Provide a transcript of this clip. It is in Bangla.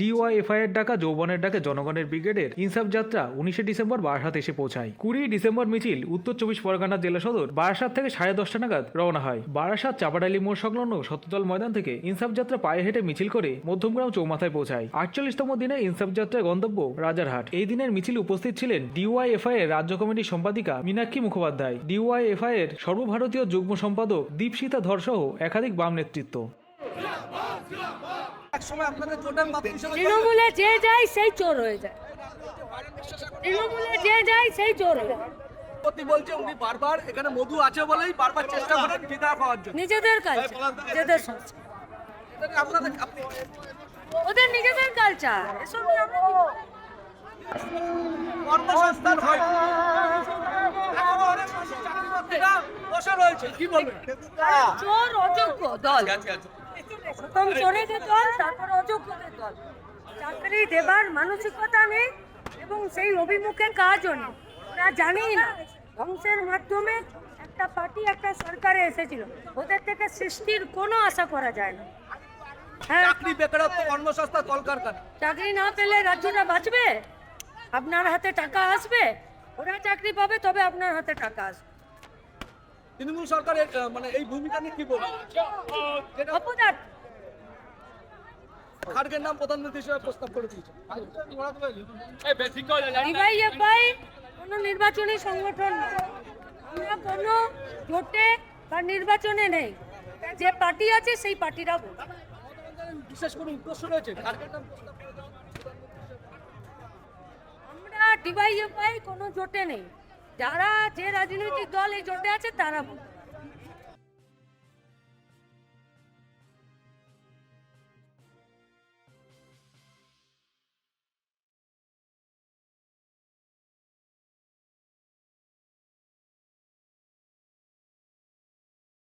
ডিওয়াইএফআই এর ডাকা, যৌবনের ডাকে জনগণের ব্রিগেডের ইনসাফ যাত্রা উনিশে ডিসেম্বর বারাসাত এসে পৌঁছায়। কুড়ি ডিসেম্বর মিছিল উত্তর চব্বিশ পরগনা জেলা সদর বারাসাত থেকে সাড়ে দশটা নাগাদ রওনা হয়। বারাসাত চাপাডালি মোড় সংলগ্ন শততল ময়দান থেকে ইনসাফ যাত্রা পায়ে হেঁটে মিছিল করে মধ্যমগ্রাম চৌমাথায় পৌঁছায়। আটচল্লিশতম দিনে ইনসাফ যাত্রায় গন্তব্য রাজারহাট। এই দিনের মিছিল উপস্থিত ছিলেন ডিওয়াইএফআই এর রাজ্য কমিটির সম্পাদিকা মীনাক্ষী মুখোপাধ্যায়। ডিওয়াইএফআই এর সর্বভারতীয় যুগ্ম সম্পাদক দীপশিতা ধর সহ একাধিক বাম নেতৃত্ব। তৃণমূলে যে যায় সেই চোর হয়ে যায়। তৃণমূলে যে যায় সেই চোর হয়ে যায়। বলছে উনি বারবার এখানে মধু আছে বলেই বারবার চেষ্টা করেন বিদায় পাওয়ার জন্য। নিজেদের কালচার নিজেদের আপনাদের ওদের নিজেদের কালচার এসব আমরা কর্মসংস্থান হয়। এখনও অনেক মানুষ চাকরি প্রার্থীরা বসে রয়েছে কি বলবেন? চোর অযোগ্য দল। প্রথম চোরেদের দল তারপর অযোগ্যদের দল। চাকরি দেবার মানসিকতা নেই এবং সেই অভিমুখে কাজও নেই। ওরা জানেই না ধ্বংসের মাধ্যমে একটা পার্টি একটা সরকারে এসেছিল। ওদের থেকে সৃষ্টির কোনো আশা করা যায় না। হ্যাঁ চাকরি বেকারত্ব কর্মসংস্থান কলকারখানা। চাকরি না পেলে রাজ্যটা বাঁচবে? আপনার হাতে টাকা আসবে? ওরা চাকরি পাবে তবে আপনার হাতে টাকা আসবে। তৃণমূল সরকারের মানে এই ভূমিকা নিয়ে কি অপদার্থ খাড়গের নাম প্রধানমন্ত্রী হিসেবে প্রস্তাব করে দিয়েছে। ডিওয়াইএফআই কোনো নির্বাচনী সংগঠন আমরা কোনো ভোটে বা নির্বাচনে নেই। যে পার্টি আছে সেই পার্টিরা বিশেষ করে উদ্দেশ্য রয়েছে খাড়গের নাম প্রস্তাব আমরা ডিওয়াইএফআই কোনো জোটে নেই। যারা যে রাজনৈতিক দল এই জোটে আছে তারা